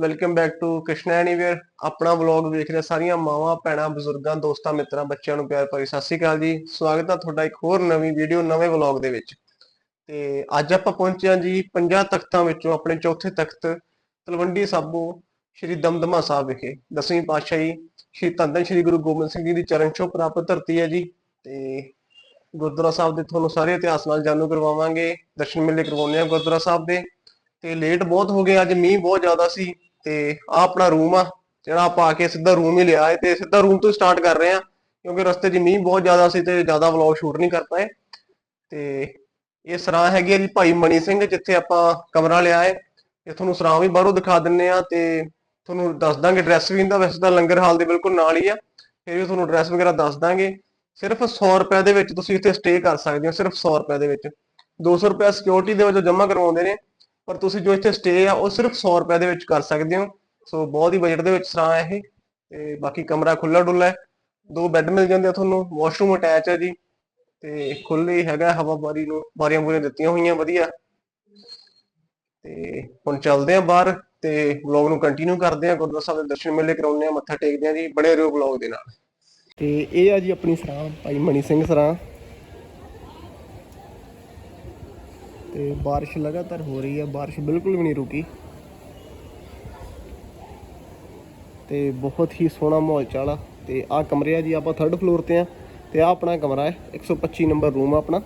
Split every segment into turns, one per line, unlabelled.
Welcome back to Krishna anyway ਆਪਣਾ vlog ਵੇਖ ਰਹੇ ਸਾਰੀਆਂ ਮਾਵਾਂ, ਭੈਣਾਂ, ਬਜ਼ੁਰਗਾਂ, ਦੋਸਤਾਂ, ਮਿੱਤਰਾਂ, ਬੱਚਿਆਂ ਨੂੰ ਪਿਆਰ ਭਰੀ ਸਤਿ ਸ਼੍ਰੀ ਅਕਾਲ ਜੀ। ਸਵਾਗਤ ਹੈ ਤੁਹਾਡਾ ਇੱਕ ਹੋਰ ਨਵੀਂ ਵੀਡੀਓ ਨਵੇਂ ਵਲੌਗ ਦੇ ਵਿੱਚ। ਤੇ ਅੱਜ ਆਪਾਂ ਪਹੁੰਚੇ ਹਾਂ ਜੀ ਪੰਜਾਂ ਤਖਤਾਂ ਵਿੱਚੋਂ, ਆਪਣੇ ਚੌਥੇ ਤਖਤ, ਤਲਵੰਡੀ ਸਾਬੋ, ਸ਼੍ਰੀ ਦਮਦਮਾ ਸਾਹਿਬ ਵਿਖੇ। ਦਸਵੀਂ ਪਾਤਸ਼ਾਹੀ ਸ਼੍ਰੀ ਧੰਨ ਧੰਨ ਸ਼੍ਰੀ ਗੁਰੂ ਗੋਬਿੰਦ ਸਿੰਘ ਜੀ ਦੀ ਚਰਨ ਛੋਹ ਪ੍ਰਾਪਤ ਧਰਤੀ ਹੈ ਜੀ। ਤੇ ਗੁਰਦੁਆਰਾ ਸਾਹਿਬ ਦੇ ਤੁਹਾਨੂੰ ਸਾਰੇ ਇਤਿਹਾਸ ਨਾਲ ਜਾਣੂ ਕਰਵਾਵਾਂਗੇ। ਦਰਸ਼ਨ ਮੇਲੇ ਕਰਵਾਉਂਦੇ ਆ ਗੁਰਦੁਆਰਾ ਸਾਹਿਬ ਦੇ। ਤੇ ਲੇਟ ਬਹੁਤ ਹੋ ਗਏ, ਅੱਜ ਮੀਂਹ ਬਹੁਤ ਜ਼ਿਆਦਾ ਸੀ। ਤੇ ਆ ਆਪਣਾ ਰੂਮ ਆ, ਜਿਹੜਾ ਆਪਾਂ ਆ ਕੇ ਸਿੱਧਾ ਰੂਮ ਹੀ ਲਿਆ ਹੈ ਤੇ ਸਿੱਧਾ ਰੂਮ ਤੋਂ ਸਟਾਰਟ ਕਰ ਰਹੇ ਆ ਕਿਉਂਕਿ ਰਸਤੇ 'ਚ ਮੀਂਹ ਬਹੁਤ ਜ਼ਿਆਦਾ ਸੀ ਤੇ ਜ਼ਿਆਦਾ ਵਲੌਗ ਸ਼ੂਟ ਨਹੀਂ ਕਰ ਪਾਏ। ਤੇ ਇਹ ਸਰਾਂ ਹੈਗੀ ਹੈ ਜੀ ਭਾਈ ਮਣੀ ਸਿੰਘ, ਜਿੱਥੇ ਆਪਾਂ ਕਮਰਾ ਲਿਆ ਹੈ। ਤੇ ਤੁਹਾਨੂੰ ਸਰਾਂ ਵੀ ਬਾਹਰੋਂ ਦਿਖਾ ਦਿੰਨੇ ਆ ਤੇ ਤੁਹਾਨੂੰ ਦੱਸ ਦਾਂਗੇ ਐਡਰੈਸ ਵੀ ਇਹਦਾ, ਵੈਸੇ ਤਾਂ ਲੰਗਰ ਹਾਲ ਦੇ ਬਿਲਕੁਲ ਨਾਲ ਹੀ ਆ। ਫਿਰ ਵੀ ਤੁਹਾਨੂੰ ਐਡਰੈਸ ਵਗੈਰਾ ਦੱਸ ਦਾਂਗੇ। ਸਿਰਫ 100 ਰੁਪਏ ਦੇ ਵਿੱਚ ਤੁਸੀਂ ਇੱਥੇ ਸਟੇ ਕਰ ਸਕਦੇ ਹੋ, ਸਿਰਫ 100 ਰੁਪਏ ਦੇ ਵਿੱਚ। 200 ਰੁਪਏ ਸਿਕਿਉਰਿਟੀ ਦੇ ਵਜੋਂ ਜਮ੍ਹਾਂ ਕਰਵਾਉਂਦੇ ਨੇ। ਪਰ ਤੁਸੀਂ ਜੋ ਇੱਥੇ ਸਟੇ ਆ, ਉਹ ਸਿਰਫ 100 ਰੁਪਏ ਦੇ ਵਿੱਚ ਕਰ ਸਕਦੇ ਹੋ। ਸੋ ਬਹੁਤ ਹੀ ਬਜਟ ਦੇ ਵਿੱਚ ਸਰਾਂ ਹੈ ਇਹ। ਤੇ ਬਾਕੀ ਕਮਰਾ ਖੁੱਲਾ ਡੁੱਲਾ ਹੈ। ਦੋ ਬੈੱਡ ਮਿਲ ਜਾਂਦੇ ਆ ਤੁਹਾਨੂੰ। ਵਾਸ਼ਰੂਮ ਅਟੈਚ ਹੈ ਜੀ। ਤੇ ਖੁੱਲੇ ਹੈਗਾ, ਹਵਾ ਬਾਰੀ ਨੂੰ, ਬਾਰੀਆਂ ਬੂਰੀਆਂ ਦਿੱਤੀਆਂ ਹੋਈਆਂ, ਵਧੀਆ। ਤੇ ਹੁਣ ਚੱਲਦੇ ਆ ਬਾਹਰ ਤੇ ਵਲੌਗ ਨੂੰ ਕੰਟੀਨਿਊ ਕਰਦੇ ਆ। ਗੁਰਦੁਆਰਾ ਸਾਹਿਬ ਦੇ ਦਰਸ਼ਨ ਮੇਲੇ ਕਰਾਉਂਦੇ ਆ, ਮੱਥਾ ਟੇਕਦੇ ਆ ਜੀ। ਬਣੇ ਰਹੋ ਵਲੌਗ ਦੇ ਨਾਲ। ਤੇ ਇਹ ਆ ਜੀ ਆਪਣੀ ਸਰਾਂ, ਭਾਈ ਮਣੀ ਸਿੰਘ ਸਰਾਂ। ਤੇ ਬਾਰਿਸ਼ ਲਗਾਤਾਰ ਹੋ ਰਹੀ ਹੈ, ਬਾਰਿਸ਼ ਬਿਲਕੁਲ ਵੀ ਨਹੀਂ ਰੁਕੀ। ਤੇ ਬਹੁਤ ਹੀ ਸੋਹਣਾ ਮਾਹੌਲ ਚਾਲਾ। ਤੇ ਆਹ ਕਮਰੇ ਆ ਜੀ, ਆਪਾਂ ਥਰਡ ਫਲੋਰ ਤੇ ਆ। ਤੇ ਆ ਆਪਣਾ ਕਮਰਾ ਹੈ 125 ਨੰਬਰ ਰੂਮ ਆ ਆਪਣਾ।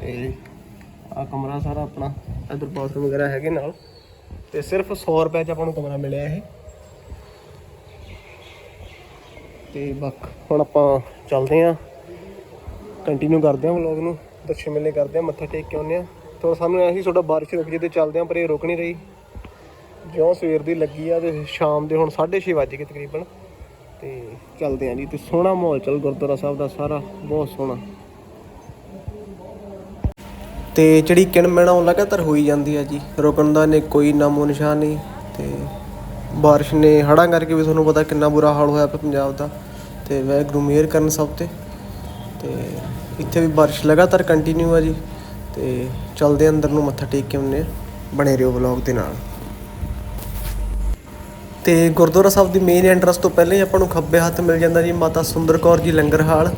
ਤੇ ਆ ਕਮਰਾ ਸਾਰਾ ਆਪਣਾ ਇਧਰ ਬਾਥਰੂਮ ਵਗੈਰਾ ਹੈਗੇ ਨਾਲ। ਤੇ ਸਿਰਫ 100 ਰੁਪਏ ਚ ਆਪਾਂ ਨੂੰ ਕਮਰਾ ਮਿਲਿਆ ਇਹ। ਤੇ ਬਕ, ਹੁਣ ਆਪਾਂ ਚੱਲਦੇ ਆਂ ਕੰਟੀਨਿਊ ਕਰਦੇ ਆਂ ਵਲੌਗ ਨੂੰ। ਦਰਸ਼ਨ ਮੇਲੇ ਕਰਦੇ ਆਂ, ਮੱਥਾ ਟੇਕ ਕੇ ਆਉਂਦੇ ਆਂ। ਥੋੜਾ ਸਾਨੂੰ ਐਸੀ ਤੁਹਾਡਾ ਬਾਰਿਸ਼ ਰੁਕ ਜੇ ਤੇ ਚੱਲਦੇ ਆਂ, ਪਰ ਇਹ ਰੁਕ ਨਹੀਂ ਰਹੀ। ਜਿਉਂ ਸਵੇਰ ਦੀ ਲੱਗੀ ਆ ਤੇ ਸ਼ਾਮ ਦੇ ਹੁਣ 6:30 ਵੱਜ ਕੇ ਤਕਰੀਬਨ। ਤੇ ਚੱਲਦੇ ਆਂ ਜੀ, ਤੇ ਸੋਹਣਾ ਮਾਹੌਲ ਚੱਲ ਗੁਰਦੁਆਰਾ ਸਾਹਿਬ ਦਾ, ਸਾਰਾ ਬਹੁਤ ਸੋਹਣਾ। ਤੇ ਜਿਹੜੀ ਕਿਣਮਿਣਾ ਉਹ ਲਗਾਤਾਰ ਹੋਈ ਜਾਂਦੀ ਆ ਜੀ, ਰੁਕਣ ਦਾ ਨੇ ਕੋਈ ਨਾਮੋ ਨਿਸ਼ਾਨ ਨਹੀਂ, ਤੇ ਬਾਰਿਸ਼ ਨੇ ਹੜ੍ਹਾਂ ਕਰਕੇ ਵੀ ਤੁਹਾਨੂੰ ਪਤਾ ਕਿੰਨਾ ਬੁਰਾ ਹਾਲ ਹੋਇਆ ਪਿਆ ਪੰਜਾਬ ਦਾ। ਤੇ ਵਾਹਿਗੁਰੂ ਮਿਹਰ ਕਰਨ ਸਭ ਤੇ ਤੇ ਇੱਥੇ ਵੀ ਬਾਰਿਸ਼ ਲਗਾਤਾਰ ਕੰਟੀਨਿਊ ਆ ਜੀ ਤੇ ਚਲਦੇ ਅੰਦਰ ਨੂੰ ਮੱਥਾ ਟੇਕ ਕੇ ਆਉਂਦੇ ਹਾਂ ਬਣੇ ਰਹੋ ਵਲੌਗ ਦੇ ਨਾਲ। ਤੇ ਗੁਰਦੁਆਰਾ ਸਾਹਿਬ ਦੀ ਮੇਨ ਐਂਟਰੈਂਸ ਤੋਂ ਪਹਿਲਾਂ ਹੀ ਆਪਾਂ ਨੂੰ ਖੱਬੇ ਹੱਥ ਮਿਲ ਜਾਂਦਾ ਜੀ ਮਾਤਾ ਸੁੰਦਰ ਕੌਰ ਜੀ ਲੰਗਰ ਹਾਲ।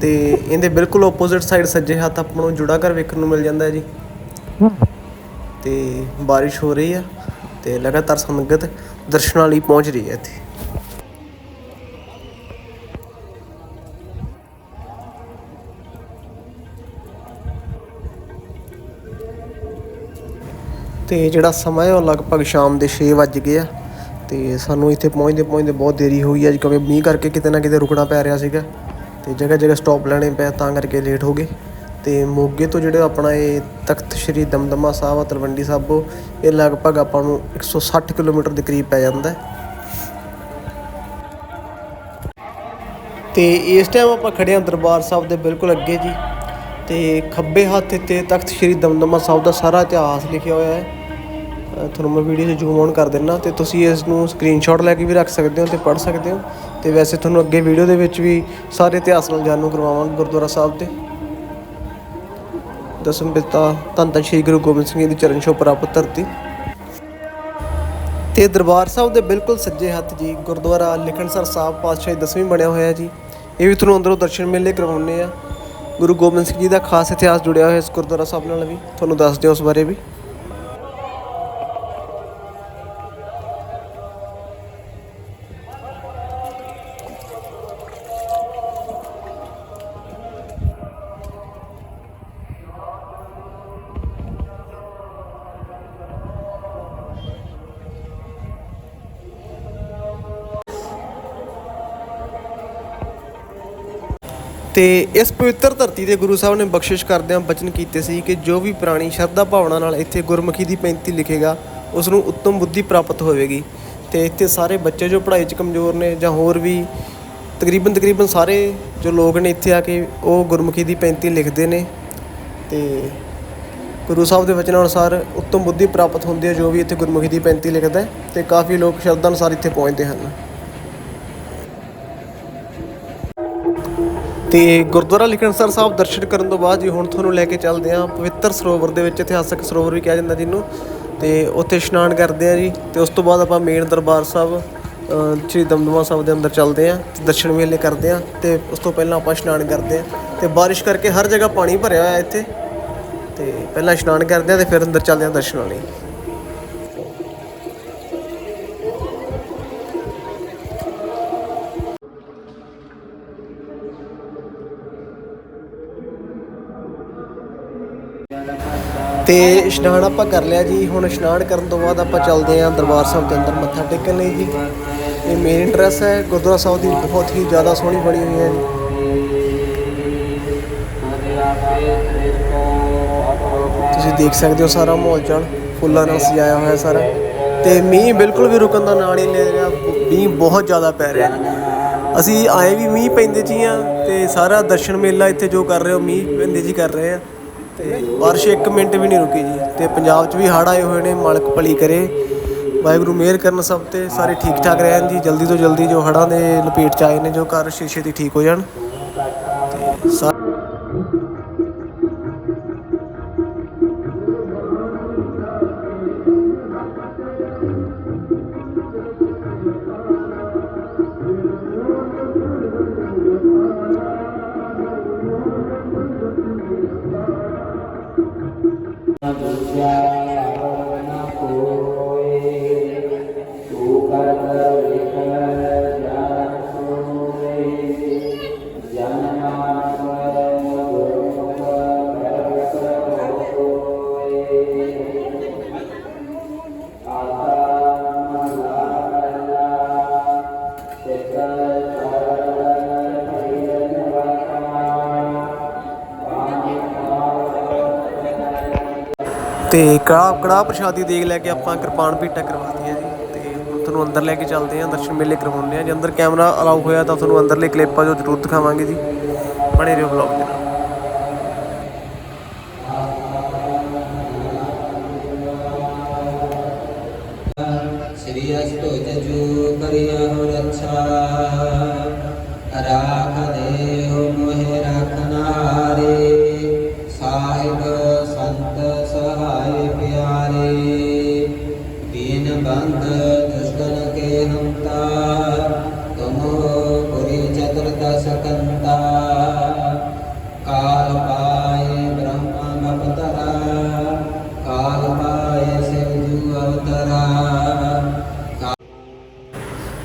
ਤੇ ਇਹਦੇ ਬਿਲਕੁਲ ਆਪੋਜ਼ਿਟ ਸਾਈਡ ਸੱਜੇ ਹੱਥ ਆਪਾਂ ਨੂੰ ਜੁੜਾ ਘਰ ਵੇਖਣ ਨੂੰ ਮਿਲ ਜਾਂਦਾ ਜੀ। ਤੇ ਬਾਰਿਸ਼ ਹੋ ਰਹੀ ਆ ਤੇ ਲਗਾਤਾਰ ਸੰਗਤ ਦਰਸ਼ਨਾਂ ਲਈ ਪਹੁੰਚ ਰਹੀ ਹੈ ਇੱਥੇ। ਤੇ ਜਿਹੜਾ ਸਮਾਂ ਹੈ ਉਹ ਲਗਭਗ ਸ਼ਾਮ ਦੇ 6 ਵੱਜ ਗਏ ਆ ਤੇ ਸਾਨੂੰ ਇੱਥੇ ਪਹੁੰਚਦੇ ਪਹੁੰਚਦੇ ਬਹੁਤ ਦੇਰੀ ਹੋਈ ਆ ਜੀ, ਕਿਉਂਕਿ ਮੀਂਹ ਕਰਕੇ ਕਿਤੇ ਨਾ ਕਿਤੇ ਰੁਕਣਾ ਪੈ ਰਿਹਾ ਸੀਗਾ ਤੇ ਜਗ੍ਹਾ ਜਗ੍ਹਾ ਸਟਾਪ ਲੈਣੇ ਪਏ ਤਾਂ ਕਰਕੇ ਲੇਟ ਹੋ ਗਏ। ਤੇ ਮੋਗੇ ਤੋਂ ਜਿਹੜੇ ਆਪਣਾ ਇਹ ਤਖਤ ਸ੍ਰੀ ਦਮਦਮਾ ਸਾਹਿਬ ਆ, ਤਲਵੰਡੀ ਸਾਬੋ ਇਹ ਲਗਭਗ ਆਪਾਂ ਨੂੰ 160 ਕਿਲੋਮੀਟਰ ਦੇ ਕਰੀਬ ਪੈ ਜਾਂਦਾ ਹੈ। ਤੇ ਇਸ ਟਾਈਮ ਆਪਾਂ ਖੜੇ ਹਾਂ ਦਰਬਾਰ ਸਾਹਿਬ ਦੇ ਬਿਲਕੁਲ ਅੱਗੇ ਜੀ ਤੇ ਖੱਬੇ ਹੱਥ ਤੇ ਤਖਤ ਸ੍ਰੀ ਦਮਦਮਾ ਸਾਹਿਬ ਦਾ ਸਾਰਾ ਇਤਿਹਾਸ ਲਿਖਿਆ ਹੋਇਆ ਹੈ। ਤੁਹਾਨੂੰ ਮੈਂ ਵੀਡੀਓ 'ਚ ਜ਼ੂਮ ਆਨ ਕਰ ਦਿੰਨਾ ਤੇ ਤੁਸੀਂ ਇਸ ਨੂੰ ਸਕਰੀਨਸ਼ਾਟ ਲੈ ਕੇ ਵੀ ਰੱਖ ਸਕਦੇ ਹੋ ਤੇ ਪੜ੍ਹ ਸਕਦੇ ਹੋ ਤੇ ਵੈਸੇ ਤੁਹਾਨੂੰ ਅੱਗੇ ਵੀਡੀਓ ਦੇ ਵਿੱਚ ਵੀ ਸਾਰੇ ਇਤਿਹਾਸ ਨਾਲ ਜਾਣੂ ਕਰਵਾਵਾਂਗੇ ਗੁਰਦੁਆਰਾ ਸਾਹਿਬ ਦੇ। ਦਸਮ ਪਿਤਾ ਧੰਨ ਧੰਨ ਸ਼੍ਰੀ ਗੁਰੂ ਗੋਬਿੰਦ ਸਿੰਘ ਜੀ ਦੀ ਚਰਨ ਛੋਹ ਪ੍ਰਾਪਤ ਧਰਤੀ। ਤੇ ਦਰਬਾਰ ਸਾਹਿਬ ਦੇ ਬਿਲਕੁਲ ਸੱਜੇ ਹੱਥ ਜੀ ਗੁਰਦੁਆਰਾ ਲਿਖਣਸਰ ਸਾਹਿਬ ਪਾਤਸ਼ਾਹੀ ਦਸਵੀਂ ਬਣਿਆ ਹੋਇਆ ਜੀ। ਇਹ ਵੀ ਤੁਹਾਨੂੰ ਅੰਦਰੋਂ ਦਰਸ਼ਨ ਮੇਲੇ ਕਰਵਾਉਣੇ ਆ। ਗੁਰੂ ਗੋਬਿੰਦ ਸਿੰਘ ਜੀ ਦਾ ਖਾਸ ਇਤਿਹਾਸ ਜੁੜਿਆ ਹੋਇਆ ਇਸ ਗੁਰਦੁਆਰਾ ਸਾਹਿਬ ਨਾਲ ਵੀ। ਤੁਹਾਨੂੰ ਦੱਸ ਦਿਓ ਉਸ ਬਾਰੇ ਵੀ। ਤੇ ਇਸ ਪਵਿੱਤਰ ਧਰਤੀ ਤੇ ਗੁਰੂ ਸਾਹਿਬ ਨੇ ਬਖਸ਼ਿਸ਼ ਕਰਦਿਆਂ ਬਚਨ ਕੀਤੇ ਸੀ ਕਿ ਜੋ ਵੀ ਪ੍ਰਾਣੀ ਸ਼ਰਧਾ ਭਾਵਨਾ ਨਾਲ ਇੱਥੇ ਗੁਰਮੁਖੀ ਦੀ 35 ਲਿਖੇਗਾ ਉਸ ਨੂੰ ਉੱਤਮ ਬੁੱਧੀ ਪ੍ਰਾਪਤ ਹੋਵੇਗੀ। ਤੇ ਇੱਥੇ ਸਾਰੇ ਬੱਚੇ ਜੋ ਪੜ੍ਹਾਈ 'ਚ ਕਮਜ਼ੋਰ ਨੇ ਜਾਂ ਹੋਰ ਵੀ, ਤਕਰੀਬਨ ਤਕਰੀਬਨ ਸਾਰੇ ਜੋ ਲੋਕ ਨੇ ਇੱਥੇ ਆ ਕੇ ਉਹ ਗੁਰਮੁਖੀ ਦੀ 35 ਲਿਖਦੇ ਨੇ। ਤੇ ਗੁਰੂ ਸਾਹਿਬ ਦੇ ਵਚਨਾਂ ਅਨੁਸਾਰ ਉੱਤਮ ਬੁੱਧੀ ਪ੍ਰਾਪਤ ਹੁੰਦੀ ਹੈ ਜੋ ਵੀ ਇੱਥੇ ਗੁਰਮੁਖੀ ਦੀ 35 ਲਿਖਦਾ ਹੈ ਤੇ ਕਾਫੀ ਲੋਕ ਸ਼ਰਧਾ ਅਨੁਸਾਰ ਇੱਥੇ ਪਹੁੰਚਦੇ ਹਨ। ਤੇ ਗੁਰਦੁਆਰਾ ਲਿਖਣਸਰ ਸਾਹਿਬ ਦਰਸ਼ਨ ਕਰਨ ਤੋਂ ਬਾਅਦ ਜੀ ਹੁਣ ਤੁਹਾਨੂੰ ਲੈ ਕੇ ਚੱਲਦੇ ਹਾਂ ਪਵਿੱਤਰ ਸਰੋਵਰ ਦੇ ਵਿੱਚ ਇਤਿਹਾਸਕ ਸਰੋਵਰ ਵੀ ਕਿਹਾ ਜਾਂਦਾ ਜਿਹਨੂੰ ਤੇ ਉੱਥੇ ਇਸ਼ਨਾਨ ਕਰਦੇ ਆ ਜੀ। ਤੇ ਉਸ ਤੋਂ ਬਾਅਦ ਆਪਾਂ ਮੇਨ ਦਰਬਾਰ ਸਾਹਿਬ ਸ਼੍ਰੀ ਦਮਦਮਾ ਸਾਹਿਬ ਦੇ ਅੰਦਰ ਚੱਲਦੇ ਆ ਤੇ ਦਰਸ਼ਨ ਮੇਲੇ ਕਰਦੇ ਆ ਤੇ ਉਸ ਤੋਂ ਪਹਿਲਾਂ ਆਪਾਂ ਇਸ਼ਨਾਨ ਕਰਦੇ ਆ ਤੇ ਬਾਰਿਸ਼ ਕਰਕੇ ਹਰ ਜਗ੍ਹਾ ਪਾਣੀ ਭਰਿਆ ਹੋਇਆ ਇੱਥੇ। ਤੇ ਪਹਿਲਾਂ ਇਸ਼ਨਾਨ ਕਰਦੇ ਆ ਤੇ ਫਿਰ ਅੰਦਰ ਚੱਲਦੇ ਆ ਦਰਸ਼ਨਾਂ ਲਈ ਤੇ ਇਸ਼ਨਾਨ ਆਪਾਂ ਕਰ ਲਿਆ ਜੀ। ਹੁਣ ਇਸ਼ਨਾਨ ਕਰਨ ਤੋਂ ਬਾਅਦ ਆਪਾਂ ਚੱਲਦੇ ਆਂ ਦਰਬਾਰ ਸਾਹਿਬ ਦੇ ਅੰਦਰ ਮੱਥਾ ਟੇਕਣ ਲਈ ਜੀ। ਇਹ ਮੇਨ ਡਰੈਸ ਹੈ। ਗੁਰਦੁਆਰਾ ਸਾਹਿਬ ਦੀ ਬਹੁਤ ਹੀ ਜ਼ਿਆਦਾ ਸੋਹਣੀ ਬਣੀ ਹੋਈ ਹੈ ਜੀ। ਤੁਸੀਂ ਦੇਖ ਸਕਦੇ ਹੋ ਸਾਰਾ ਮਾਹੌਲ ਚਾਲ ਫੁੱਲਾਂ ਨਾਲ ਸਜਾਇਆ ਹੋਇਆ ਸਾਰਾ। ਤੇ ਮੀਂਹ ਬਿਲਕੁਲ ਵੀ ਰੁਕਣ ਦਾ ਨਾਂ ਨਹੀਂ ਲੈ ਰਿਹਾ। ਮੀਂਹ ਬਹੁਤ ਜ਼ਿਆਦਾ ਪੈ ਰਿਹਾ ਅਸੀਂ ਆਏ ਵੀ ਮੀਂਹ ਪੈਂਦੇ ਜੀ ਆ ਤੇ ਸਾਰਾ ਦਰਸ਼ਨ ਮੇਲਾ ਇੱਥੇ ਜੋ ਕਰ ਰਹੇ ਹੋ, ਮੀਂਹ ਪੈਂਦੇ ਜੀ ਕਰ ਰਹੇ ਆ ਤੇ ਬਾਰਿਸ਼ 1 ਮਿੰਟ ਵੀ ਨਹੀਂ ਰੁਕੀ ਜੀ। ਤੇ ਪੰਜਾਬ 'ਚ ਵੀ ਹੜ੍ਹ ਆਏ ਹੋਏ ਨੇ, ਮਾਲਕ ਭਲੀ ਕਰੇ। ਵਾਹਿਗੁਰੂ ਮਿਹਰ ਕਰਨ ਸਭ ਤੇ, ਸਾਰੇ ਠੀਕ ਠਾਕ ਰਹਿਣ ਜੀ। ਜਲਦੀ ਤੋਂ ਜਲਦੀ ਜੋ ਹੜ੍ਹਾਂ ਦੇ ਲਪੇਟ 'ਚ ਆਏ ਨੇ, ਜੋ ਘਰ ਸ਼ੀਸ਼ੇ ਦੀ ਠੀਕ ਹੋ ਜਾਣ। ਤੇ ਸਾ- ਤੇ ਕੜਾ ਕੜਾ ਪ੍ਰਸ਼ਾਦੀ ਦੇਖ ਲੈ ਕੇ ਆਪਾਂ ਕਿਰਪਾਨ ਭੇਟਾ ਕਰਵਾਤੀ ਹੈ ਜੀ ਤੇ ਹੁਣ ਤੁਹਾਨੂੰ ਅੰਦਰ ਲੈ ਕੇ ਚੱਲਦੇ ਹਾਂ, ਦਰਸ਼ਨ ਮੇਲੇ ਕਰਵਾਉਂਦੇ ਹਾਂ। ਜੇ ਅੰਦਰ ਕੈਮਰਾ ਅਲਾਉ ਹੋਇਆ ਤਾਂ ਤੁਹਾਨੂੰ ਅੰਦਰਲੇ ਕਲਿੱਪ ਆ ਜੋ ਜ਼ਰੂਰ ਦਿਖਾਵਾਂਗੇ ਜੀ। ਬਣੇ ਰਹੋ ਵਲੌਗ ਦੇ ਨਾਲ।
ਸ੍ਰੀ ਅਸਤੋ ਜਜੂ ਕਰਿਆ ਹੋ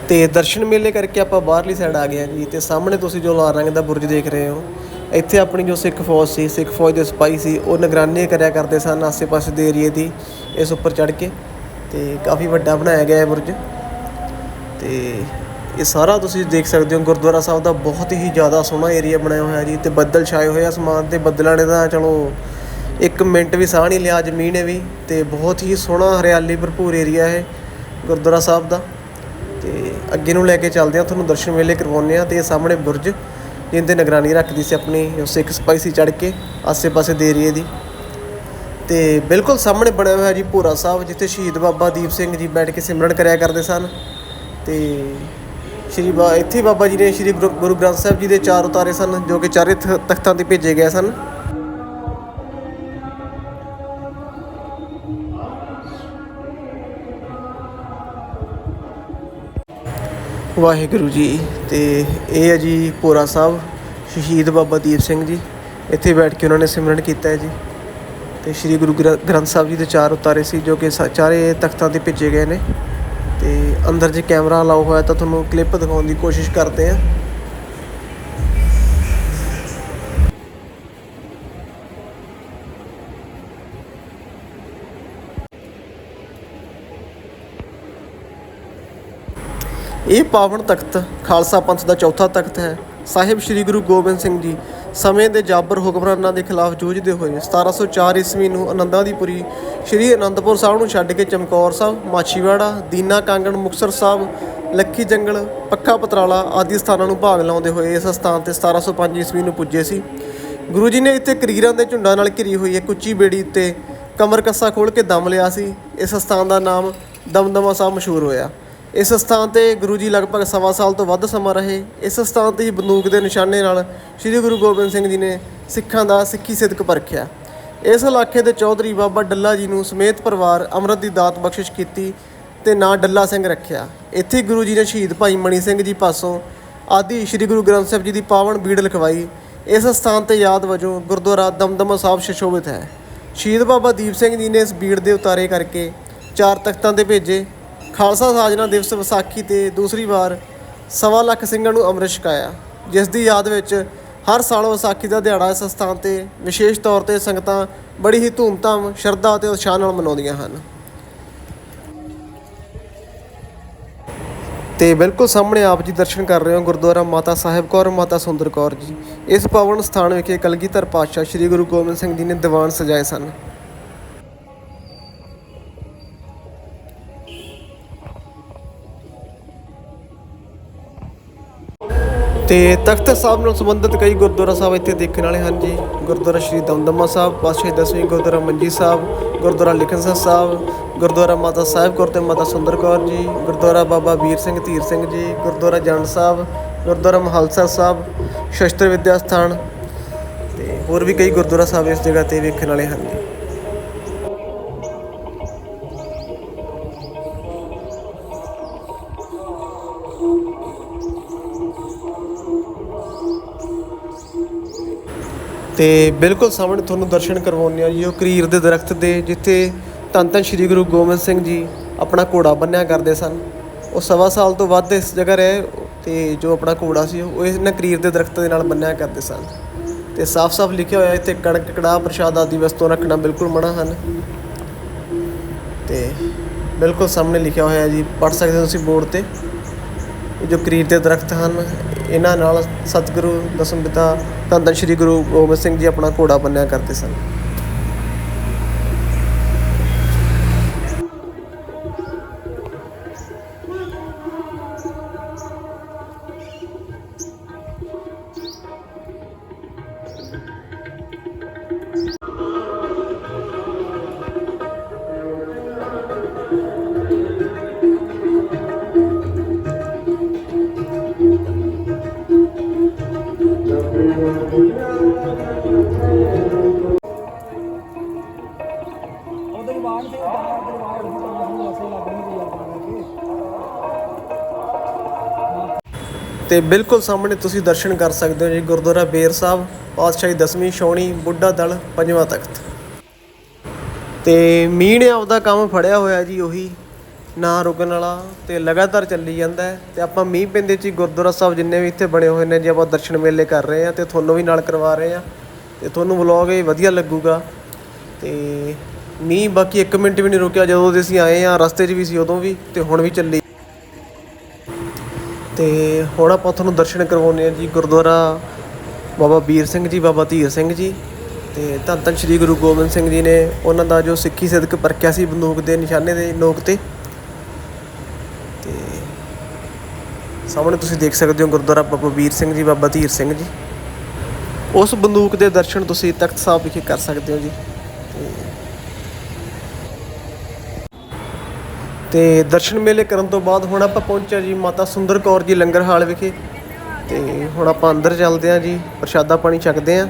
ਤੇ ਦਰਸ਼ਨ ਮੇਲੇ ਕਰਕੇ ਆਪਾਂ ਬਾਹਰਲੀ ਸਾਈਡ ਆ ਗਏ ਆ ਜੀ, ਤੇ ਸਾਹਮਣੇ ਤੁਸੀਂ ਜੋ ਲਾਲ ਰੰਗ ਦਾ ਬੁਰਜ ਦੇਖ ਰਹੇ ਹੋ, ਇੱਥੇ ਆਪਣੀ ਜੋ ਸਿੱਖ ਫੌਜ ਸੀ, ਸਿੱਖ ਫੌਜ ਦੇ ਸਿਪਾਹੀ ਸੀ, ਉਹ ਨਿਗਰਾਨੀ ਕਰਿਆ ਕਰਦੇ ਸਨ ਆਸੇ-ਪਾਸੇ ਦੇ ਏਰੀਏ ਦੀ, ਇਸ ਉੱਪਰ ਚੜ੍ਹ ਕੇ, ਤੇ ਕਾਫੀ ਵੱਡਾ ਬਣਾਇਆ ਗਿਆ ਹੈ ਬੁਰਜ। ਤੇ ਇਹ ਸਾਰਾ ਤੁਸੀਂ ਦੇਖ ਸਕਦੇ ਹੋ, ਗੁਰਦੁਆਰਾ ਸਾਹਿਬ ਦਾ ਬਹੁਤ ਹੀ ਜ਼ਿਆਦਾ ਸੋਹਣਾ ਏਰੀਆ ਬਣਾਇਆ ਹੋਇਆ ਜੀ, ਤੇ ਬੱਦਲ ਛਾਏ ਹੋਏ ਆ ਅਸਮਾਨ ਤੇ, ਬੱਦਲਾਂ ਨੇ ਤਾਂ ਚਲੋ ਇੱਕ ਮਿੰਟ ਵੀ ਸਾਹ ਨਹੀਂ ਲਿਆ, ਜ਼ਮੀਨ ਨੇ ਵੀ, ਤੇ ਬਹੁਤ ਹੀ ਸੋਹਣਾ ਹਰਿਆਲੀ ਭਰਪੂਰ ਏਰੀਆ ਹੈ ਗੁਰਦੁਆਰਾ ਸਾਹਿਬ ਦਾ। ਤੇ ਅੱਗੇ ਨੂੰ ਲੈ ਕੇ ਚੱਲਦੇ ਆ ਤੁਹਾਨੂੰ ਦਰਸ਼ਨ ਮੇਲੇ ਕਰਵਾਉਂਦੇ ਆ ਤੇ ਇਹ ਸਾਹਮਣੇ ਬੁਰਜ, ਜਿੰਦੇ ਨਿਗਰਾਨੀ ਰੱਖਦੀ ਸੀ ਆਪਣੀ ਜੋ ਸਿੱਖ ਸਪਾਈਸੀ ਸੀ ਚੜ੍ਹ ਕੇ ਆਸੇ-ਪਾਸੇ ਦੇ ਏਰੀਏ ਦੀ। ਤੇ ਬਿਲਕੁਲ ਸਾਹਮਣੇ ਬਣਿਆ ਹੋਇਆ ਜੀ ਭੋਰਾ ਸਾਹਿਬ, ਜਿੱਥੇ ਸ਼ਹੀਦ ਬਾਬਾ ਦੀਪ ਸਿੰਘ ਜੀ ਬੈਠ ਕੇ ਸਿਮਰਨ ਕਰਿਆ ਕਰਦੇ ਸਨ। ਤੇ ਸ਼੍ਰੀ ਬਾ, ਇੱਥੇ ਬਾਬਾ ਜੀ ਨੇ ਸ਼੍ਰੀ ਗੁਰੂ ਗੁਰੂ ਗ੍ਰੰਥ ਸਾਹਿਬ ਜੀ ਦੇ ਚਾਰ ਉਤਾਰੇ ਸਨ, ਜੋ ਕਿ ਚਾਰੇ ਤਖਤਾਂ ਤੇ ਭੇਜੇ ਗਏ ਸਨ। ਵਾਹਿਗੁਰੂ ਜੀ, ਤੇ ਇਹ ਹੈ ਜੀ ਭੋਰਾ ਸਾਹਿਬ, ਸ਼ਹੀਦ ਬਾਬਾ ਦੀਪ ਸਿੰਘ ਜੀ। ਇੱਥੇ ਬੈਠ ਕੇ ਉਹਨਾਂ ਨੇ ਸਿਮਰਨ ਕੀਤਾ ਹੈ ਜੀ। ਤੇ ਸ੍ਰੀ ਗੁਰੂ ਗ੍ਰ- ਗ੍ਰੰਥ ਸਾਹਿਬ ਜੀ ਦੇ ਚਾਰ ਉਤਾਰੇ ਸੀ, ਜੋ ਕਿ ਸਾ- ਚਾਰੇ ਤਖਤਾਂ ਤੇ ਭੇਜੇ ਗਏ ਨੇ। ਤੇ ਅੰਦਰ ਜੇ ਕੈਮਰਾ ਲਾਓ ਹੋਇਆ ਤਾਂ ਤੁਹਾਨੂੰ ਕਲਿੱਪ ਦਿਖਾਉਣ ਦੀ ਕੋਸ਼ਿਸ਼ ਕਰਦੇ ਹਾਂ। ਇਹ ਪਾਵਨ ਤਖਤ ਖਾਲਸਾ ਪੰਥ ਦਾ ਚੌਥਾ ਤਖਤ ਹੈ। ਸਾਹਿਬ ਸ੍ਰੀ ਗੁਰੂ ਗੋਬਿੰਦ ਸਿੰਘ ਜੀ ਸਮੇਂ ਦੇ ਜਾਬਰ ਹੁਕਮਰਾਨਾਂ ਦੇ ਖਿਲਾਫ ਜੂਝਦੇ ਹੋਏ 1704 ਈਸਵੀ ਨੂੰ ਆਨੰਦਾਦੀਪੁਰੀ ਸ੍ਰੀ ਅਨੰਦਪੁਰ ਸਾਹਿਬ ਨੂੰ ਛੱਡ ਕੇ ਚਮਕੌਰ ਸਾਹਿਬ, ਮਾਛੀਵਾੜਾ, ਦੀਨਾ ਕਾਂਗਣ, ਮੁਕਤਸਰ ਸਾਹਿਬ, ਲੱਖੀ ਜੰਗਲ, ਪੱਖਾ ਪਤਰਾਲਾ ਆਦਿ ਸਥਾਨਾਂ ਨੂੰ ਭਾਗ ਲਾਉਂਦੇ ਹੋਏ ਇਸ ਸਥਾਨ ਤੇ 1705 ਈਸਵੀ ਨੂੰ ਪੁੱਜੇ ਸੀ। ਗੁਰੂ ਜੀ ਨੇ ਇੱਥੇ ਕਰੀਰਾਂ ਦੇ ਝੁੰਡਾਂ ਨਾਲ ਘਿਰੀ ਹੋਈ ਇੱਕ ਉੱਚੀ ਬੇੜੀ ਉੱਤੇ ਕਮਰ ਕੱਸਾ ਖੋਲ ਕੇ ਦਮ ਲਿਆ ਸੀ। ਇਸ ਸਥਾਨ ਦਾ ਨਾਮ ਦਮਦਮਾ ਸਾਹਿਬ ਮਸ਼ਹੂਰ ਹੋਇਆ। ਇਸ ਸਥਾਨ ਤੇ ਗੁਰੂ ਜੀ ਲਗਭਗ ਸਵਾ ਸਾਲ ਤੋਂ ਵੱਧ ਸਮਾਂ ਰਹੇ। ਇਸ ਸਥਾਨ ਤੇ ਹੀ ਬੰਦੂਕ ਦੇ ਨਿਸ਼ਾਨੇ ਨਾਲ ਸ੍ਰੀ ਗੁਰੂ ਗੋਬਿੰਦ ਸਿੰਘ ਜੀ ਨੇ ਸਿੱਖਾਂ ਦਾ ਸਿੱਖੀ ਸਿਦਕ ਪਰਖਿਆ। ਇਸ ਇਲਾਕੇ ਦੇ ਚੌਧਰੀ ਬਾਬਾ ਡੱਲਾ ਜੀ ਨੂੰ ਸਮੇਤ ਪਰਿਵਾਰ ਅੰਮ੍ਰਿਤ ਦੀ ਦਾਤ ਬਖਸ਼ਿਸ਼ ਕੀਤੀ ਤੇ ਨਾਂ ਡੱਲਾ ਸਿੰਘ ਰੱਖਿਆ। ਇੱਥੇ ਹੀ ਗੁਰੂ ਜੀ ਨੇ ਸ਼ਹੀਦ ਭਾਈ ਮਣੀ ਸਿੰਘ ਜੀ ਪਾਸੋਂ ਆਦਿ ਸ੍ਰੀ ਗੁਰੂ ਗ੍ਰੰਥ ਸਾਹਿਬ ਜੀ ਦੀ ਪਾਵਨ ਬੀੜ ਲਿਖਵਾਈ। ਇਸ ਸਥਾਨ ਤੇ ਯਾਦ ਵਜੋਂ ਗੁਰਦੁਆਰਾ ਦਮਦਮਾ ਸਾਹਿਬ ਸ਼ਸ਼ੋਭਿਤ ਹੈ। ਸ਼ਹੀਦ ਬਾਬਾ ਦੀਪ ਸਿੰਘ ਜੀ ਨੇ ਇਸ ਬੀੜ ਦੇ ਉਤਾਰੇ ਕਰਕੇ ਚਾਰ ਤਖਤਾਂ ਤੇ ਭੇਜੇ। ਖਾਲਸਾ ਸਾਜਨਾ ਦਿਵਸ ਵਿਸਾਖੀ ਤੇ ਦੂਸਰੀ ਵਾਰ ਸਵਾ ਲੱਖ ਸਿੰਘਾਂ ਨੂੰ ਅੰਮ੍ਰਿਤ ਛਕਾਇਆ। ਜਿਸ ਦੀ ਯਾਦ ਵਿੱਚ ਹਰ ਸਾਲ ਵਿਸਾਖੀ ਦਾ ਦਿਹਾੜਾ ਇਸ ਸਥਾਨ ਤੇ ਵਿਸ਼ੇਸ਼ ਤੌਰ ਤੇ ਸੰਗਤਾਂ ਬੜੀ ਹੀ ਧੂਮਧਾਮ, ਸ਼ਰਧਾ ਅਤੇ ਉਤਸ਼ਾਹ ਨਾਲ ਮਨਾਉਂਦੀਆਂ ਹਨ। ਤੇ ਬਿਲਕੁਲ ਸਾਹਮਣੇ ਆਪ ਜੀ ਦਰਸ਼ਨ ਕਰ ਰਹੇ ਹੋ ਗੁਰਦੁਆਰਾ ਮਾਤਾ ਸਾਹਿਬ ਕੌਰ, ਮਾਤਾ ਸੁੰਦਰ ਕੌਰ ਜੀ। ਇਸ ਪਾਵਨ ਸਥਾਨ ਵਿਖੇ ਕਲਗੀਧਰ ਪਾਤਸ਼ਾਹ ਸ੍ਰੀ ਗੁਰੂ ਗੋਬਿੰਦ ਸਿੰਘ ਜੀ ਨੇ ਦੀਵਾਨ ਸਜਾਏ ਸਨ। ਤੇ ਤਖਤ ਸਾਹਿਬ ਨਾਲ ਸੰਬੰਧਿਤ ਕਈ ਗੁਰਦੁਆਰਾ ਸਾਹਿਬ ਇੱਥੇ ਦੇਖਣ ਵਾਲੇ ਹਨ ਜੀ। ਗੁਰਦੁਆਰਾ ਸ਼੍ਰੀ ਦਮਦਮਾ ਸਾਹਿਬ, ਪਾਤਸ਼ਾਹੀ ਦਸਵੀਂ, ਗੁਰਦੁਆਰਾ ਮੰਜੀ ਸਾਹਿਬ, ਗੁਰਦੁਆਰਾ ਲਿਖਣਸਰ ਸਾਹਿਬ, ਗੁਰਦੁਆਰਾ ਮਾਤਾ ਸਾਹਿਬ ਕੌਰ ਤੇ ਮਾਤਾ ਸੁੰਦਰ ਕੌਰ ਜੀ, ਗੁਰਦੁਆਰਾ ਬਾਬਾ ਵੀਰ ਸਿੰਘ, ਧੀਰ ਸਿੰਘ ਜੀ, ਗੁਰਦੁਆਰਾ ਜੰਡ ਸਾਹਿਬ, ਗੁਰਦੁਆਰਾ ਮਹਲਸਰ ਸਾਹਿਬ, ਸ਼ਸਤਰ ਵਿਦਿਆ ਸਥਾਨ ਤੇ ਹੋਰ ਵੀ ਕਈ ਗੁਰਦੁਆਰਾ ਸਾਹਿਬ ਇਸ ਜਗ੍ਹਾ ਤੇ ਵੇਖਣ ਵਾਲੇ ਹਨ ਜੀ। ਤੇ ਬਿਲਕੁਲ ਸਾਹਮਣੇ ਤੁਹਾਨੂੰ ਦਰਸ਼ਨ ਕਰਵਾਉਂਦੇ ਆ ਜੀ, ਉਹ ਕਰੀਰ ਦੇ ਦਰਖਤ ਦੇ, ਜਿੱਥੇ ਧੰਨ ਧੰਨ ਸ਼੍ਰੀ ਗੁਰੂ ਗੋਬਿੰਦ ਸਿੰਘ ਜੀ ਆਪਣਾ ਘੋੜਾ ਬੰਨਿਆ ਕਰਦੇ ਸਨ। ਉਹ ਸਵਾ ਸਾਲ ਤੋਂ ਵੱਧ ਇਸ ਜਗ੍ਹਾ ਰਹੇ ਤੇ ਜੋ ਆਪਣਾ ਘੋੜਾ ਸੀ, ਉਹ ਇਹਨਾਂ ਕਰੀਰ ਦੇ ਦਰਖਤ ਦੇ ਨਾਲ ਬੰਨਿਆ ਕਰਦੇ ਸਨ। ਤੇ ਸਾਫ਼-ਸਾਫ਼ ਲਿਖਿਆ ਹੋਇਆ, ਇੱਥੇ ਕਣਕ ਕੜਾਹ ਪ੍ਰਸ਼ਾਦ ਆਦਿ ਵਸਤੂ ਰੱਖਣਾ ਬਿਲਕੁਲ ਮਨਾ ਹਨ। ਤੇ ਬਿਲਕੁਲ ਸਾਹਮਣੇ ਲਿਖਿਆ ਹੋਇਆ ਜੀ, ਪੜ੍ਹ ਸਕਦੇ ਹੋ ਤੁਸੀਂ ਬੋਰਡ ਤੇ, ਇਹ ਜੋ ਕਰੀਰ ਦੇ ਦਰਖਤ ਹਨ ਇਹਨਾਂ ਨਾਲ ਸਤਿਗੁਰੂ, ਦਸਮ ਪਿਤਾ ਧੰਨ ਧੰਨ ਸ਼੍ਰੀ ਗੁਰੂ ਗੋਬਿੰਦ ਸਿੰਘ ਜੀ ਆਪਣਾ ਘੋੜਾ ਬੰਨਿਆ ਕਰਦੇ ਸਨ।
ਤੇ
ਬਿਲਕੁਲ ਸਾਹਮਣੇ ਤੁਸੀਂ ਦਰਸ਼ਨ ਕਰ ਸਕਦੇ ਹੋ ਜੀ, ਗੁਰਦੁਆਰਾ ਬੇਰ ਸਾਹਿਬ, ਪਾਤਸ਼ਾਹੀ ਦਸਵੀਂ ਛਾਉਣੀ ਬੁੱਢਾ ਦਲ, ਪੰਜਵਾਂ ਤਖਤ। ਤੇ ਮੀਂਹ ਨੇ ਆਪਦਾ ਕੰਮ ਫੜਿਆ ਹੋਇਆ ਜੀ ਉਹੀ, ਨਾ ਰੁਕਣ ਵਾਲਾ, ਤੇ ਲਗਾਤਾਰ ਚੱਲੀ ਜਾਂਦਾ ਹੈ। ਤੇ ਆਪਾਂ ਮੀਂਹ ਪੈਂਦੇ ਚ ਹੀ ਗੁਰਦੁਆਰਾ ਸਾਹਿਬ ਜਿੰਨੇ ਵੀ ਇੱਥੇ ਬਣੇ ਹੋਏ ਨੇ ਜੀ, ਆਪਾਂ ਦਰਸ਼ਨ ਮੇਲੇ ਕਰ ਰਹੇ ਆ ਤੇ ਤੁਹਾਨੂੰ ਵੀ ਨਾਲ ਕਰਵਾ ਰਹੇ ਆ ਤੇ ਤੁਹਾਨੂੰ ਵਲੌਗ ਇਹ ਵਧੀਆ ਲੱਗੂਗਾ। ਤੇ ਮੀਂਹ ਬਾਕੀ 1 ਮਿੰਟ ਵੀ ਨਹੀਂ ਰੁਕਿਆ, ਜਦੋਂ ਦੇ ਅਸੀਂ ਆਏ ਆ ਰਸਤੇ 'ਚ ਵੀ ਸੀ ਉਦੋਂ ਵੀ, ਤੇ ਹੁਣ ਵੀ ਚੱਲੀ ਤੇ ਹੁਣ ਆਪਾਂ ਤੁਹਾਨੂੰ ਦਰਸ਼ਨ ਕਰਵਾਉਂਦੇ ਆ ਜੀ ਗੁਰਦੁਆਰਾ ਬਾਬਾ ਵੀਰ ਸਿੰਘ ਜੀ, ਬਾਬਾ ਧੀਰ ਸਿੰਘ ਜੀ ਤੇ ਧੰਨ ਧੰਨ ਸ਼੍ਰੀ ਗੁਰੂ ਗੋਬਿੰਦ ਸਿੰਘ ਜੀ ਨੇ ਉਹਨਾਂ ਦਾ ਜੋ ਸਿੱਖੀ ਸਿਦਕ ਪਰਖਿਆ ਸੀ ਬੰਦੂਕ ਦੇ ਨਿਸ਼ਾਨੇ ਦੇ ਨੋਕ ਤੇ। ਤੇ ਸਾਹਮਣੇ ਤੁਸੀਂ ਦੇਖ ਸਕਦੇ ਹੋ ਗੁਰਦੁਆਰਾ ਬਾਬਾ ਵੀਰ ਸਿੰਘ ਜੀ, ਬਾਬਾ ਧੀਰ ਸਿੰਘ ਜੀ। ਉਸ ਬੰਦੂਕ ਦੇ ਦਰਸ਼ਨ ਤੁਸੀਂ ਤਖਤ ਸਾਹਿਬ ਵਿਖੇ ਕਰ ਸਕਦੇ ਹੋ ਜੀ। ਤੇ ਦਰਸ਼ਨ ਮੇਲੇ ਕਰਨ ਤੋਂ ਬਾਅਦ ਹੁਣ ਆਪਾਂ ਪਹੁੰਚਿਆ ਜੀ ਮਾਤਾ ਸੁੰਦਰ ਕੌਰ ਜੀ ਲੰਗਰ ਹਾਲ ਵਿਖੇ। ਤੇ ਹੁਣ ਆਪਾਂ ਅੰਦਰ ਚੱਲਦੇ ਹਾਂ ਜੀ, ਪ੍ਰਸ਼ਾਦਾ ਪਾਣੀ ਛਕਦੇ ਹਾਂ।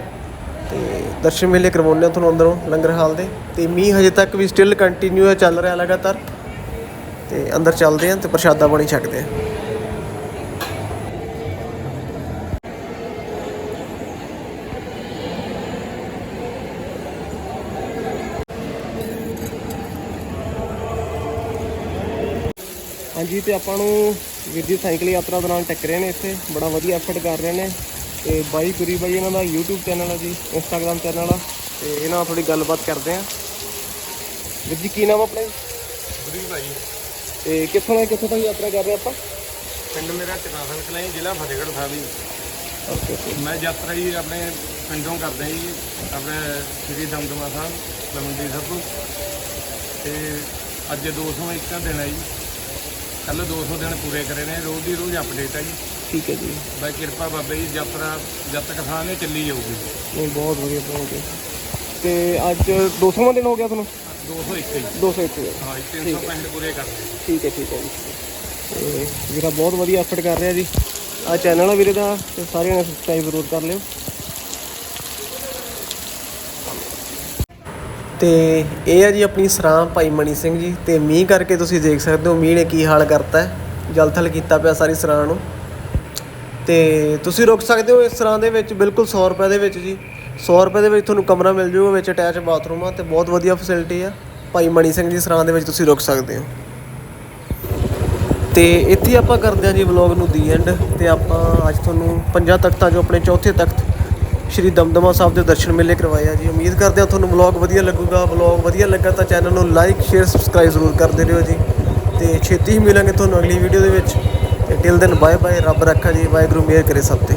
ਤੇ ਦਰਸ਼ਨ ਮੇਲੇ ਕਰਵਾਉਂਦੇ ਹਾਂ ਤੁਹਾਨੂੰ ਅੰਦਰੋਂ ਲੰਗਰ ਹਾਲ ਦੇ। ਤੇ ਮੀਂਹ ਹਜੇ ਤੱਕ ਵੀ ਸਟਿਲ ਕੰਟੀਨਿਊ ਚੱਲ ਰਿਹਾ ਲਗਾਤਾਰ। ਤੇ ਅੰਦਰ ਚੱਲਦੇ ਹਾਂ ਤੇ ਪ੍ਰਸ਼ਾਦਾ ਪਾਣੀ ਛਕਦੇ ਹਾਂ। ਹਾਂਜੀ ਤੇ ਆਪਾਂ ਨੂੰ ਵੀਰ ਜੀ ਸਾਈਕਲ ਯਾਤਰਾ ਦੌਰਾਨ ਟੱਕਰੇ ਨੇ ਇੱਥੇ। ਬੜਾ ਵਧੀਆ ਐਫਰਟ ਕਰ ਰਹੇ ਨੇ। ਤੇ ਬਾਈ ਗੁਰੀ ਬਾਈ ਇਹਨਾਂ ਦਾ YouTube ਚੈਨਲ ਹੈ ਜੀ Instagram ਚੈਨਲ ਆ। ਤੇ ਇਹਨਾਂ ਨਾਲ ਥੋੜੀ ਗੱਲਬਾਤ ਕਰਦੇ ਆ। ਵੀਰ ਜੀ ਕੀ ਨਾਮ ਆ ਆਪਣਾ?
ਗੁਰੀ ਭਾਈ।
ਤੇ ਕਿੱਥੋਂ ਨਾਲ ਕਿੱਥੋਂ ਤੱਕ ਯਾਤਰਾ ਕਰ ਰਹੇ ਆਪਾਂ?
ਪਿੰਡ ਮੇਰਾ ਚਨਾਸਨ ਕਲਾਈ ਜ਼ਿਲ੍ਹਾ ਫਤਿਹਗੜ੍ਹ ਸਾਹਿਬ ਜੀ।
ਓਕੇ
ਮੈਂ ਯਾਤਰਾ ਜੀ ਆਪਣੇ ਪਿੰਡੋਂ ਕਰਦਾ ਜੀ ਆਪਣੇ ਸ੍ਰੀ ਦਮਦਮਾ ਸਾਹਿਬ ਲਮੰਡੀ ਸਾਹਿਬ ਤੇ ਅੱਜ 201 ਦਿਨ ਹੈ ਜੀ। ਕੱਲ 200 ਦਿਨ ਪੂਰੇ ਕਰੇ ਨੇ ਰੋਜ਼ ਦੀ ਰੋਜ਼ ਅਪਡੇਟ ਹੈ ਜੀ।
ਠੀਕ ਹੈ ਜੀ।
ਬਾਈ ਕਿਰਪਾ ਬਾਬੇ ਜੀ ਯਾਤਰਾ ਜਦ ਤੱਕ ਸਾਹ ਨੇ ਚੱਲੀ ਜਾਊਗੀ।
ਨਹੀਂ ਬਹੁਤ ਵਧੀਆ ਬਹੁਤ ਵਧੀਆ। ਤੇ ਅੱਜ 200ਵਾਂ ਦਿਨ ਹੋ ਗਿਆ ਤੁਹਾਨੂੰ?
201 ਜੀ।
201
ਹਾਂ ਜੀ 365 ਪੂਰੇ ਕਰਦੇ
ਠੀਕ ਹੈ ਠੀਕ ਹੈ ਜੀ। ਤੇ ਵੀਰਾ ਬਹੁਤ ਵਧੀਆ ਐਫਰਟ ਕਰ ਰਿਹਾ ਜੀ। ਆ ਚੈਨਲ ਆ ਵੀਰੇ ਦਾ ਤੇ ਸਾਰਿਆਂ ਨੇ ਸਬਸਕ੍ਰਾਈਬ ਜ਼ਰੂਰ ਕਰ ਲਿਓ। ਤੇ ਇਹ ਆ ਜੀ ਆਪਣੀ ਸਰਾਂ ਭਾਈ ਮਣੀ ਸਿੰਘ ਜੀ ਤੇ ਮੀਂਹ ਕਰਕੇ ਤੁਸੀਂ ਦੇਖ ਸਕਦੇ ਹੋ, ਮੀਂਹ ਨੇ ਕੀ ਹਾਲ ਕਰਤਾ ਹੈ। ਜਲ ਥਲ ਕੀਤਾ ਪਿਆ ਸਾਰੀ ਸਰਾਂ ਨੂੰ। ਤੇ ਤੁਸੀਂ ਰੁਕ ਸਕਦੇ ਹੋ ਇਸ ਤਰ੍ਹਾਂ ਦੇ ਵਿੱਚ, ਬਿਲਕੁਲ 100 ਰੁਪਏ ਦੇ ਵਿੱਚ ਜੀ। 100 ਰੁਪਏ ਦੇ ਵਿੱਚ ਤੁਹਾਨੂੰ ਕਮਰਾ ਮਿਲ ਜਾਊਗਾ ਵਿੱਚ ਅਟੈਚ ਬਾਥਰੂਮ ਆ ਤੇ ਬਹੁਤ ਵਧੀਆ ਫੈਸਿਲਿਟੀ ਆ। ਭਾਈ ਮਣੀ ਸਿੰਘ ਜੀ ਸਰਾਂ ਦੇ ਵਿੱਚ ਤੁਸੀਂ ਰੁਕ ਸਕਦੇ ਹੋ। ਤੇ ਇੱਥੇ ਆਪਾਂ ਕਰਦੇ ਹਾਂ ਜੀ ਵਲੌਗ ਨੂੰ ਦੀ ਐਂਡ ਤੇ ਆਪਾਂ ਅੱਜ ਤੁਹਾਨੂੰ ਪੰਜਾਂ ਤਖਤਾਂ ਜੋ ਆਪਣੇ ਚੌਥੇ ਤਖਤ ਸ਼੍ਰੀ ਦਮਦਮਾ ਸਾਹਿਬ ਦੇ ਦਰਸ਼ਨ ਮੇਲੇ ਕਰਵਾਏ ਆ ਜੀ। ਉਮੀਦ ਕਰਦੇ ਹਾਂ ਤੁਹਾਨੂੰ ਵਲੌਗ ਵਧੀਆ ਲੱਗੂਗਾ। ਵਲੌਗ ਵਧੀਆ ਲੱਗਾ ਤਾਂ ਚੈਨਲ ਨੂੰ ਲਾਈਕ ਸ਼ੇਅਰ ਸਬਸਕ੍ਰਾਈਬ ਜ਼ਰੂਰ ਕਰਦੇ ਰਹੋ ਜੀ। ਤੇ ਛੇਤੀ ਹੀ ਮਿਲਾਂਗੇ ਤੁਹਾਨੂੰ ਅਗਲੀ ਵੀਡੀਓ ਦੇ ਵਿੱਚ। ਤੇ ਟਿਲ ਦਿਨ ਬਾਏ ਬਾਏ ਰੱਬ ਰੱਖਾ ਜੀ। ਵਾਹਿਗੁਰੂ, ਮਿਹਰ ਕਰੇ ਸਭ ਤੇ।